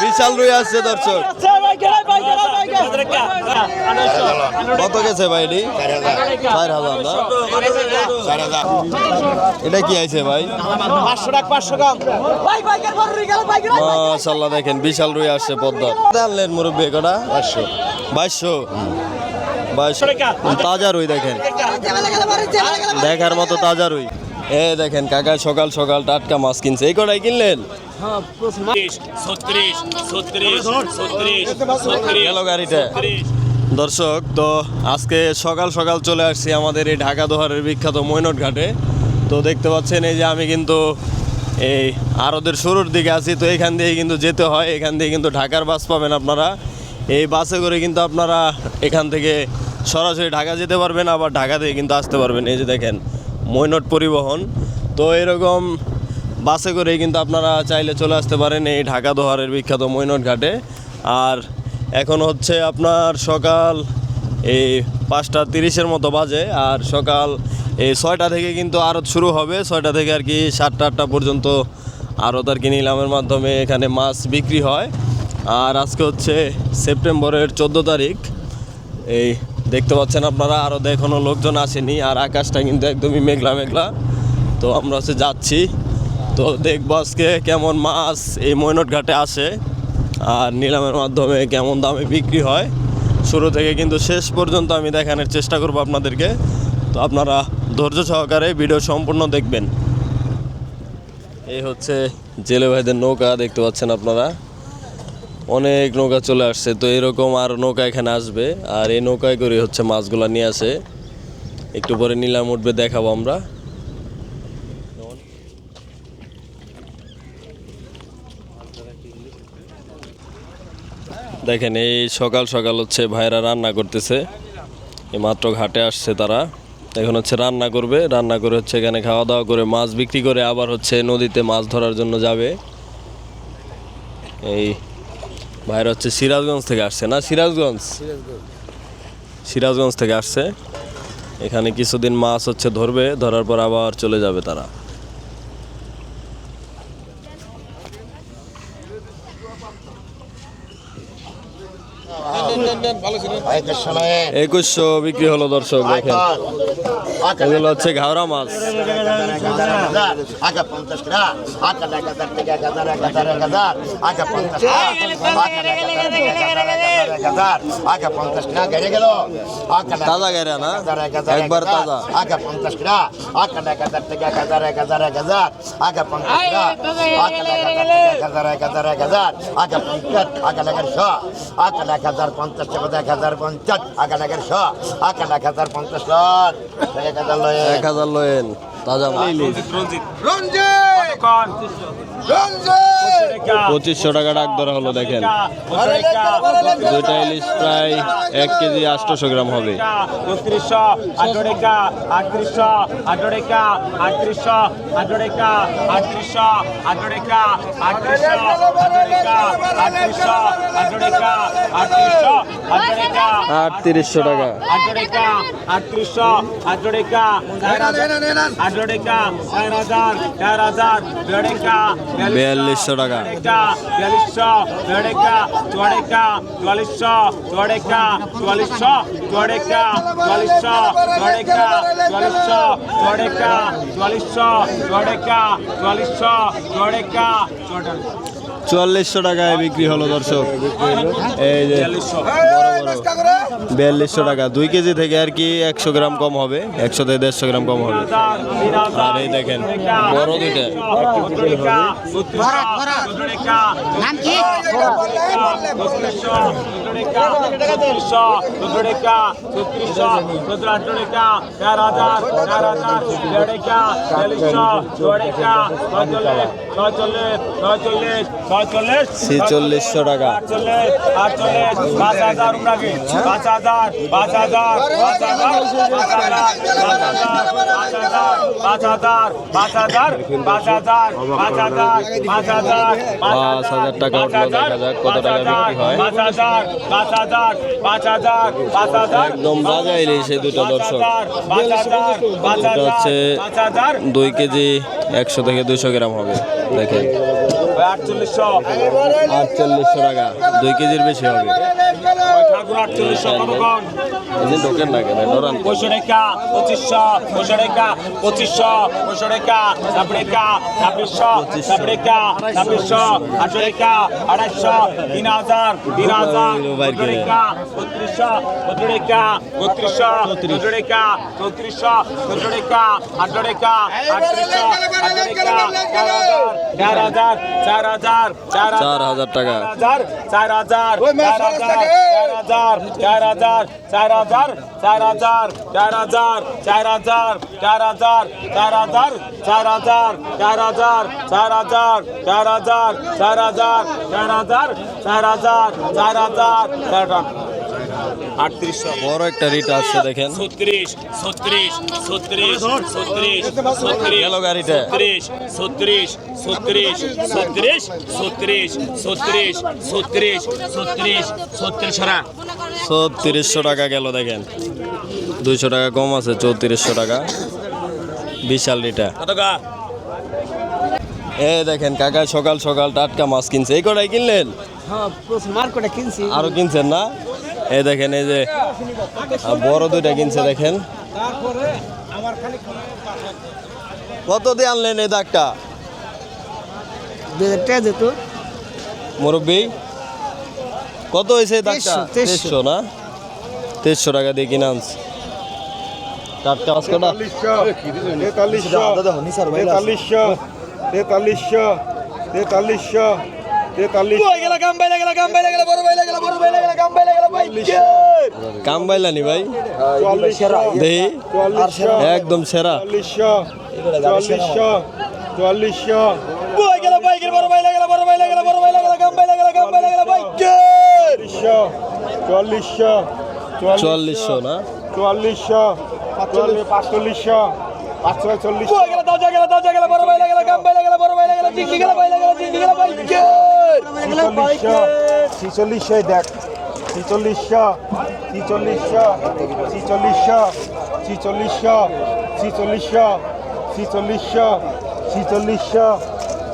বিশাল রুই আসছে দর্শক। কত গেছে ভাই এটি চার হাজার না? এটা কি আছে ভাই? গ্রাম। দেখেন বিশাল রুই আসছে পদ্মার। আনলেন মুরব্বী কটা? বাইশশো? বাইশশো বাইশশো। তাজা রুই দেখেন। দেখার মতো তাজা রুই। এ দেখেন কাকা সকাল সকাল টাটকা মাছ কিনছে। এই কটাই কিনলেন? গেল গাড়িটা। দর্শক তো আজকে সকাল সকাল চলে আসছি আমাদের এই ঢাকা দোহারের বিখ্যাত মৈনট ঘাটে। তো দেখতে পাচ্ছেন এই যে আমি কিন্তু এই আরদের শুরুর দিকে আছি তো এখান দিয়ে কিন্তু যেতে হয়। এখান দিয়ে কিন্তু ঢাকার বাস পাবেন আপনারা। এই বাসে করে কিন্তু আপনারা এখান থেকে সরাসরি ঢাকা যেতে পারবেন আবার ঢাকা থেকে কিন্তু আসতে পারবেন। এই যে দেখেন মৈনট পরিবহন। তো এরকম বাসে করে কিন্তু আপনারা চাইলে চলে আসতে পারেন এই ঢাকা দোহারের বিখ্যাত মৈনট ঘাটে। আর এখন হচ্ছে আপনার সকাল এই পাঁচটা তিরিশের মতো বাজে, আর সকাল এই ছয়টা থেকে কিন্তু আড়ত শুরু হবে। ছয়টা থেকে আর কি সাতটা, আটটা পর্যন্ত আড়ত আর কি নিলামের মাধ্যমে এখানে মাছ বিক্রি হয়। আর আজকে হচ্ছে সেপ্টেম্বরের চোদ্দ তারিখ। এই দেখতে পাচ্ছেন আপনারা আরও এখনও লোকজন আসেনি, আর আকাশটা কিন্তু একদমই মেঘলা মেঘলা। তো আমরা হচ্ছে যাচ্ছি। তো দেখব আজকে কেমন মাছ এই মৈনট ঘাটে আসে, আর নিলামের মাধ্যমে কেমন দামে বিক্রি হয়। শুরু থেকে কিন্তু শেষ পর্যন্ত আমি দেখানোর চেষ্টা করব আপনাদেরকে। তো আপনারা ধৈর্য সহকারে ভিডিও সম্পূর্ণ দেখবেন। এই হচ্ছে জেলে ভাইদের নৌকা, দেখতে পাচ্ছেন আপনারা। অনেক নৌকা চলে আসছে, তো এরকম আর নৌকা এখানে আসবে। আর এই নৌকায় করে হচ্ছে মাছগুলা নিয়ে আসে। একটু পরে নিলাম, উঠবে, দেখাবো আমরা। দেখেন, এই সকাল সকাল হচ্ছে ভাইরা রান্না করতেছে। এই মাত্র ঘাটে আসছে তারা। এখন হচ্ছে রান্না করবে। রান্না করে হচ্ছে এখানে খাওয়া দাওয়া করে মাছ বিক্রি করে আবার হচ্ছে নদীতে মাছ ধরার জন্য যাবে। এই ভাইরা হচ্ছে সিরাজগঞ্জ থেকে আসছে না? সিরাজগঞ্জ? সিরাজগঞ্জ থেকে আসছে। এখানে কিছুদিন মাছ হচ্ছে ধরবে, ধরার পর আবার চলে যাবে তারা। একুশশো বিক্রি হলো দর্শক দেখেন এগুলো হচ্ছে ঘাওড়া মাছ আগে আগে আগে তাজা গেরা না একবার তাজা আগে পঞ্চাশ টাকা আটা এক হাজার থেকে এক আগে পঞ্চাশ আগে পঞ্চাশ আগে এগারোশো আগে এক হাজার পঞ্চাশ টাকা এক হাজার পঞ্চাশ আগে এগারোশো আগে এক হাজার পঞ্চাশ এক হাজার লয় এক হাজার লয়েন তাজা মাছ পঁচিশশো টাকা ডাক ধরা হলো দেখেন দুইটা ইলিশ প্রায় এক কেজি আটশোশো গ্রাম হবে উনত্রিশশো আটত্রিশশো টাকা আটত্রিশশো আটরিকা আটরিকা চার হাজার চার হাজার বেড়িকা বিয়াল্লিশশো টাকা বিয়াল্লিশশো বেড়িকা চুয়াড়িকা চুয়াল্লিশশো চুয়াড়িকা চুয়াল্লিশশো চুয়াড়িকা চুয়াল্লিশশো চুয়াড়িকা চুয়াল্লিশশো চুয়াড়িকা চুয়াল্লিশশো চুয়াড়িকা চুয়াল্লিশশো চুয়াড়িকা চুয়াল্লিশশো টাকায় বিক্রি হলো দর্শক এই যে বিয়াল্লিশশো টাকা দুই কেজি থেকে আর কি একশো গ্রাম কম হবে একশো থেকে দেড়শো গ্রাম কম হবে আর এই দেখেন বড় দুইটা নাম কি ছেচল্লিশশো টাকা পাঁচ হাজার টাকা কত টাকা বিক্রি হয় দুটো দর্শক হচ্ছে দুই কেজি একশো থেকে দুইশো গ্রাম হবে দেখেন আটচল্লিশশো আটচল্লিশশো টাকা। দুই কেজির বেশি হবে। ঠাকুর আটচল্লিশশো কত কম এই যে ঢোকেন না কেন? ডরান পঁয়ষো টাকা পঁচিশশো পঁয়ষো টাকা পঁচিশশো পঁয়ষো টাকা ছাব্বিশ টাকা ছাব্বিশশো ছাব্বিশ টাকা ছাব্বিশশো আটশো টাকা আড়াইশো তিন হাজার তিন হাজার বাইর করে। টাকা বত্রিশশো বত্রিশ টাকা বত্রিশশো চৌত্রিশ টাকা চৌত্রিশশো চৌত্রিশ টাকা আটশো টাকা আটত্রিশশো আটশো টাকা চার হাজার চার হাজার চার হাজার চার হাজার টাকা হাজার চার হাজার চার হাজার চার হাজার চার হাজার চার হাজার চার হাজার চার হাজার চার হাজার চার হাজার চার হাজার চার হাজার চার হাজার চার হাজার চার হাজার চার হাজার চার হাজার চার হাজার চার হাজার আটত্রিশশো বড় একটা রিট আসছে দেখেন ছত্রিশ ছত্রিশ ছত্রিশ ছত্রিশ ছত্রিশ গেল গাড়িটা। ছত্রিশ ছত্রিশ ছত্রিশ ছত্রিশ ছত্রিশ ছত্রিশ ছত্রিশ ছত্রিশ ছত্রিশ হারা টাকা গেল দেখেন দুইশো টাকা কম আছে চৌত্রিশশো টাকা বিশাল রিটা এ দেখেন কাকা সকাল সকাল টাটকা মাছ কিনছে এই কটাই কিনলেন হ্যাঁ আরও কিনছেন না এই দেখেন এই যে বড় দুইটা কিনছে দেখেন। কত দিয়ে আনলেন এই দাগটা? যেত মুরব্বী কত হয়েছে দাগটা? তেইশশো, না? তেইশশো টাকা দিয়ে কিনে আনছে। টাটকা মাছ কটা? তেতাল্লিশশো তেতাল্লিশশো তেতাল্লিশশো তেতাল্লিশশো। কাম বাইলানি ভাই একদম সেরা চল্লিশশো না চুয়াল্লিশশো পাঁচচল্লিশশো পাঁচশো চল্লিশ গেল দশ গেল দশ গেল বড় বাইলে গেল কাম বাইলে গেল বড় বাইলে গেল চিংড়ি গেল বাইলে গেল চিংড়ি গেল বাইকে ছিচল্লিশশো ছিচল্লিশশো দেখ। ছিচল্লিশশো ছিচল্লিশশো ছিচল্লিশশো ছিচল্লিশশো ছিচল্লিশশো ছিচল্লিশশো ছিচল্লিশশো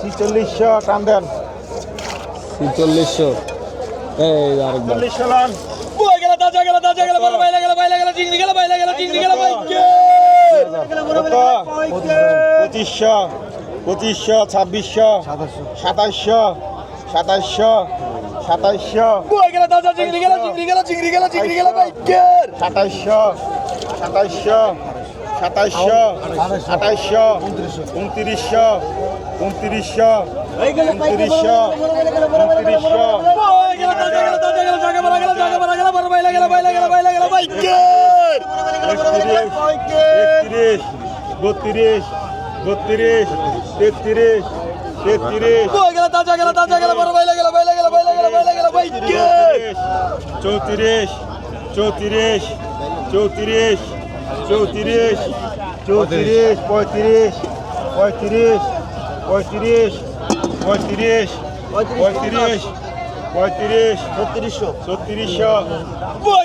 ছিচল্লিশশো টান দেন। চল্লিশশো এই আরেকবার। চল্লিশশো লান। পঁচিশশো পঁচিশশো ছাব্বিশশো সাতাশশো সাতাশশো সাতাশশো গেল সাতাশশো সাতাশশো সাতাশশো উনত্রিশশো উনত্রিশশো উনত্রিশশো উনত্রিশশো বত্রিশ বত্রিশ তেত্রিশ চৌত্রিশ চৌত্রিশ চৌত্রিশ চৌত্রিশ চৌত্রিশ পঁয়ত্রিশ পঁয়ত্রিশ পঁয়ত্রিশ পঁয়ত্রিশ পঁয়ত্রিশ পঁয়ত্রিশ ছত্রিশশো। ছত্রিশশো।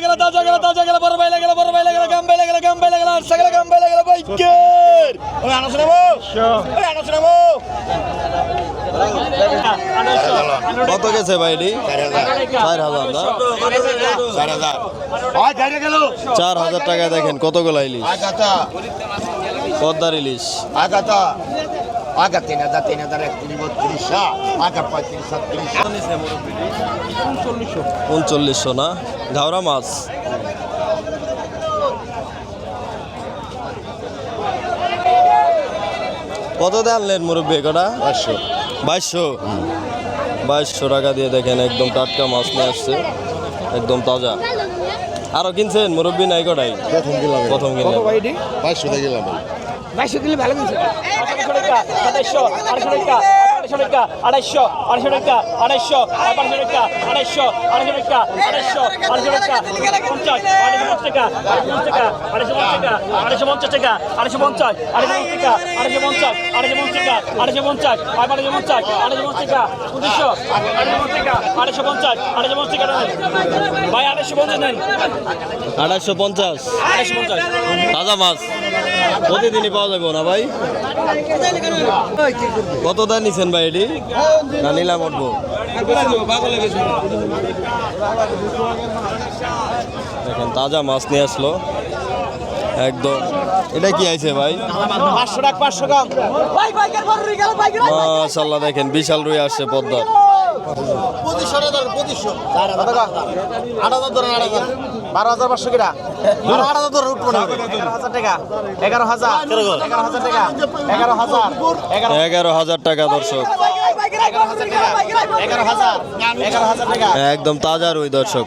গেল তাজা গেল তাজা গেল বড় বাইলে গেল বড় বাইলে গেল গাম বাইলে গেল গাম বাইলে গেল আটশো গেল গাম বাইলে গেল বাইকের ওই আনো শোনাবো ওই আনো শোনাবো কত গেছে ভাই এটি চার হাজার না? চার হাজার টাকা দেখেন কতগুলো ইলিশ। পদ্মার ইলিশ। আগা তিন হাজার তিন হাজার একত্রিশ বত্রিশশো আগা পঁয়ত্রিশ ছত্রিশ। উনচল্লিশশো না? ঘাওড়া মাছ। কত দিয়ে আনলেন মুরব্বী কটা? বাইশশো বাইশশো? বাইশশো টাকা দিয়ে দেখেন একদম টাটকা মাছ নিয়ে আসছে। একদম তাজা। আরও কিনছেন মুরব্বী নাই কটাই প্রথম কিনলাম প্রথম কিনলাম বাইশশো দিয়ে কিনলাম বাইশশো ভালো কিনছে। আড়াইশো টাকা আড়াইশো আড়াইশো টাকা আড়াইশো আড়াইশো টাকা আড়াইশো আড়াইশো টাকা আড়াইশো আড়াইশো টাকা পঞ্চাশ আড়াইশো টাকা আড়াইশো টাকা আড়াইশো পঞ্চাশ টাকা আড়াইশো পঞ্চাশ টাকা আড়াইশো পঞ্চাশ আড়াইশো পঞ্চাশ টাকা আড়াইশো পঞ্চাশ আড়াইশো পঞ্চাশ আড়াইশো পঞ্চাশ আড়াইশো পঞ্চাশ টাকা উনিশশো আড়াইশো টাকা আড়াইশো পঞ্চাশ আড়াইশো পঞ্চাশ টাকা ভাই আড়াইশো পঞ্চাশ নেন আড়াইশো পঞ্চাশ আড়াইশো পঞ্চাশ তাজা মাছ প্রতিদিনই পাওয়া যাবে না ভাই কত দাম নিছেন ভাই এটি না নিলাম উঠবো দেখেন তাজা মাছ নিয়ে আসলো। একদম। এটা কি আছে ভাই? পাঁচশো টাকা পাঁচশো গ্রাম। মাশাল্লাহ দেখেন বিশাল রুই আসছে পদ্মার বারো হাজার পাঁচশো কিরা বারো হাজার ধরে উঠবো না এগারো হাজার টাকা। এগারো হাজার। এগারো হাজার। টাকা। এগারো হাজার। এগারো এগারো হাজার টাকা দর্শক। একদম তাজা রুই দর্শক।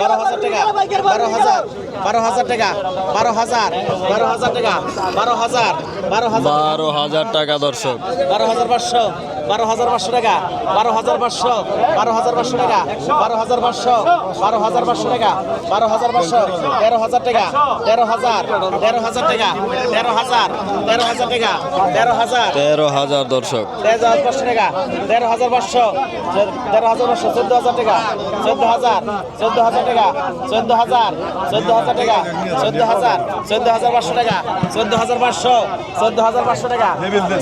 বারো হাজার টাকা। বারো হাজার বারো হাজার টাকা। বারো হাজার বারো হাজার টাকা। বারো হাজার বারো হাজার। বারো হাজার টাকা দর্শক। বারো হাজার পাঁচশো। বারো হাজার পাঁচশো টাকা বারো হাজার পাঁচশো বারো হাজার পাঁচশো টাকা বারো হাজার পাঁচশো বারো হাজার পাঁচশো টাকা বারো হাজার পাঁচশো তেরো হাজার টাকা তেরো হাজার তেরো হাজার টাকা তেরো হাজার তেরো হাজার টাকা তেরো হাজার তেরো হাজার দর্শক। তেরো হাজার পাঁচশো টাকা তেরো হাজার পাঁচশো তেরো হাজার পাঁচশো চোদ্দ হাজার টাকা চোদ্দ হাজার চোদ্দ হাজার টাকা চোদ্দ হাজার চোদ্দ হাজার টাকা চোদ্দ হাজার চোদ্দ হাজার পাঁচশো টাকা চোদ্দ হাজার পাঁচশো চোদ্দ হাজার পাঁচশো টাকা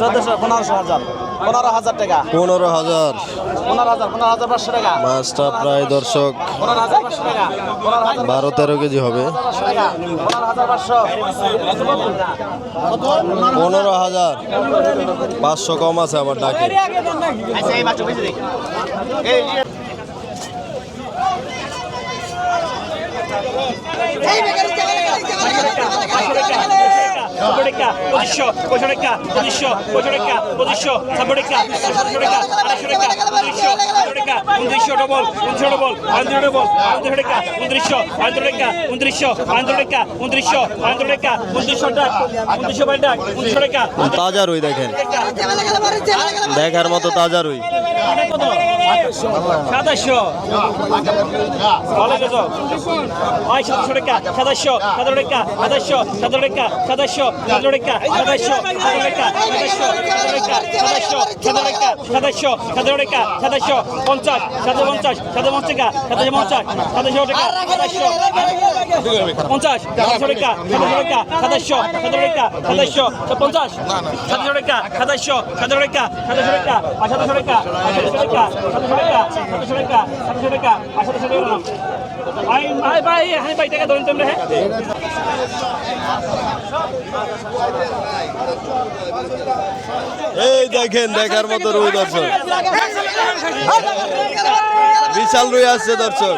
চোদ্দশো পনেরোশো হাজার। পনেরো হাজার টাকা। পনেরো হাজার। পনেরো হাজার পনেরো হাজার পাঁচশো টাকা। মাছটা প্রায় দর্শক। পনেরো হাজার পাঁচশো টাকা। পনেরো হাজার বারো তেরো কেজি হবে। পাঁচশো টাকা। পনেরো হাজার পাঁচশো। পনেরো হাজার। পাঁচশো কম আছে আমার ডাকে। আচ্ছা এই বাচ্চা বুঝলি পঁচিশশো পঁচিশশো টাকা পঁচিশশো পঁচিশশো টাকা পঁচিশশো, ছাব্বিশ টাকা সাতশো টাকা, আড়াইশো টাকা উনত্রিশশো টাকা উনত্রিশশো ডবল উনত্রিশশো ডবল আড়াইশো ডবল আড়াইশো টাকা উনত্রিশশো আড়াইশো টাকা উনত্রিশশো আড়াইশো টাকা উনত্রিশশো আড়াইশো টাকা উনত্রিশশো টাকা উনত্রিশশো বাইশ টাকা উনত্রিশশো টাকা তাজা রুই দেখেন। দেখার মতো তাজা রুই। সাতাশশো। সাতশো টাকা সাতাশশো সতেরো টাকা সাতাশশো সতেরো টাকা সাতাশশো সতেরো টাকা সাতাশশো সতেরো টাকা সাতাশশো সতেরো টাকা সাতাশশো সতেরো টাকা সাতাশশো সতেরো টাকা সাতাশশো পঞ্চাশ সাতশো পঞ্চাশ সাতশো পঞ্চাশ টাকা সাতাশো পঞ্চাশ সাতাশো টাকা সাতাশশো পঞ্চাশ সাতশো টাকা সাতাশো টাকা সাতাশশো সতেরো টাকা সাতাশশো পঞ্চাশ সাতশো টাকা সাতাশশো সাতাশো টাকা আর টাকা সাতাশো টাকা সাতাশো টাকা সাতাশো টাকা সাতাশো টাকা টাকা টাকা হ্যাঁ এই দেখেন দেখার মতো রুই দর্শক বিশাল রুই আসছে দর্শক।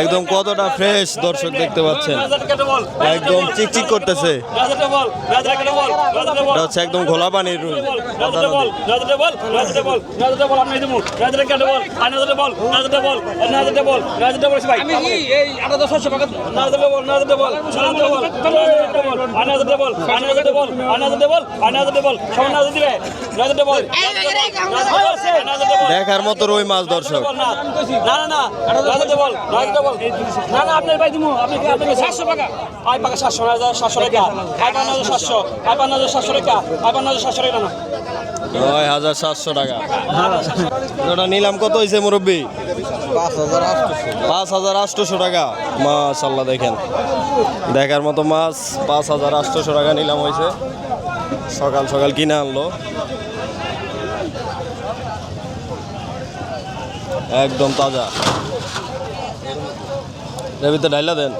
একদম কতটা ফ্রেশ দর্শক দেখতে পাচ্ছেন। একদম চিকচিক করতেছে। হচ্ছে একদম ঘোলা পানির দেখার মতো রুই মাছ দর্শক না না না রাজাতে বল রাজাতে বল না না আপনার ভাই দিমু আপনি আপনাকে সাতশো টাকা আই পাকা সাতশো হাজার সাতশো টাকা আই পান্ন হাজার সাতশো আই পান্ন হাজার সাতশো টাকা আই পান্ন হাজার সাতশো টাকা না নয় হাজার সাতশো টাকা ওটা নিলাম কত হয়েছে মুরব্বী পাঁচ হাজার আটশোশো টাকা মাশাল্লাহ দেখেন দেখার মতো মাছ পাঁচ হাজার আটশোশো টাকা নিলাম হয়েছে সকাল সকাল কিনে আনলো একদম তাজা। এর ভিতরে ডাইলা দেন।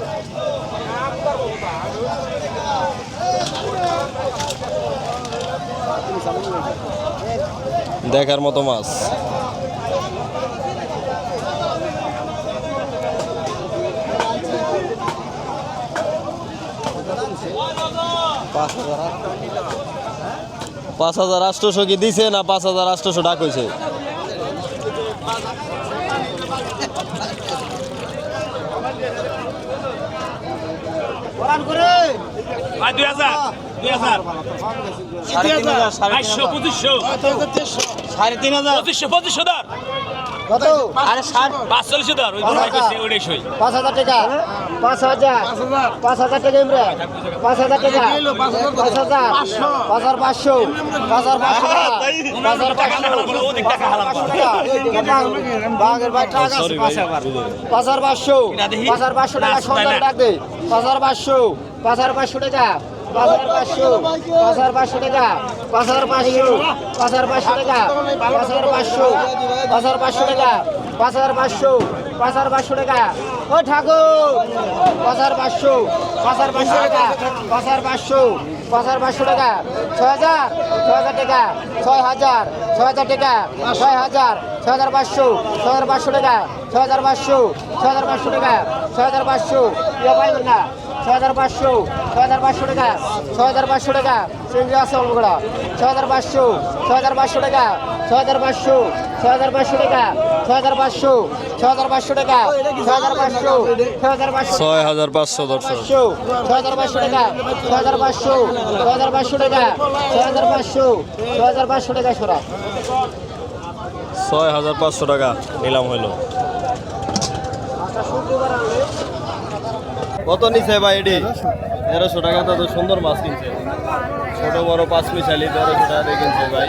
দেখার মতো মাছ। পাঁচ হাজার আটশোশো কি দিছে না পাঁচ হাজার আটশোশো ডাক হয়েছে ভাই দুই হাজার দুই হাজার বাইশশো পঁচিশশো সাড়ে তিন হাজার পঁচিশশো পঁচিশশো ওই সই পাঁচ হাজার টাকা পাঁচ হাজার পাঁচ হাজার টাকা ইমরান পাঁচ হাজার টাকা পাঁচ হাজার পাঁচ হাজার পাঁচশো পাঁচ হাজার পাঁচশো টাকা পাঁচ হাজার পাঁচশো পাঁচ হাজার পাঁচশো টাকা সন্ধান ডাক দে পাঁচশো পাঁচশো টাকা পাঁচশো পাঁচশো টাকা পাঁচশো টাকা পাঁচশো পাঁচশো টাকা পাঁচশো টাকা। ও ঠাকুর পাঁচশো টাকা পাঁচশো পাঁচশো টাকা, ছয় হাজার ছয় হাজার টাকা, ছয় হাজার। ছয় হাজার টাকা ছয় হাজার ছয় হাজার পাঁচশো ছয় হাজার পাঁচশো টাকা ছয় হাজার পাঁচশো ছয় হাজার পাঁচশো টাকা ছয় হাজার পাঁচশো ইয়ে পাইবেন না ছয় হাজার পাঁচশো ছয় হাজার পাঁচশো টাকা ছয় হাজার পাঁচশো টাকা চেঞ্জ আছে অল্প করা ছয় হাজার পাঁচশো ছয় হাজার পাঁচশো টাকা ছয় হাজার পাঁচশো হাজার পাঁচশো টাকা ছয় হাজার পাঁচশো ছয় হাজার পাঁচশো টাকা ছয় হাজার পাঁচশো হাজার পাঁচশো ছয় হাজার পাঁচশো দর্শক ছয় হাজার পাঁচশো টাকা ছয় হাজার পাঁচশো ছয় হাজার পাঁচশো টাকা ছয় হাজার পাঁচশো ছয় হাজার পাঁচশো টাকা সরা ছয় হাজার পাঁচশো টাকা নিলাম হইল কত নিছে ভাই এটি তেরোশো টাকা তো সুন্দর মাছ কিনছে ছোট বড় পাঁচ মিশালি তেরোশো টাকা দিয়ে কিনছে ভাই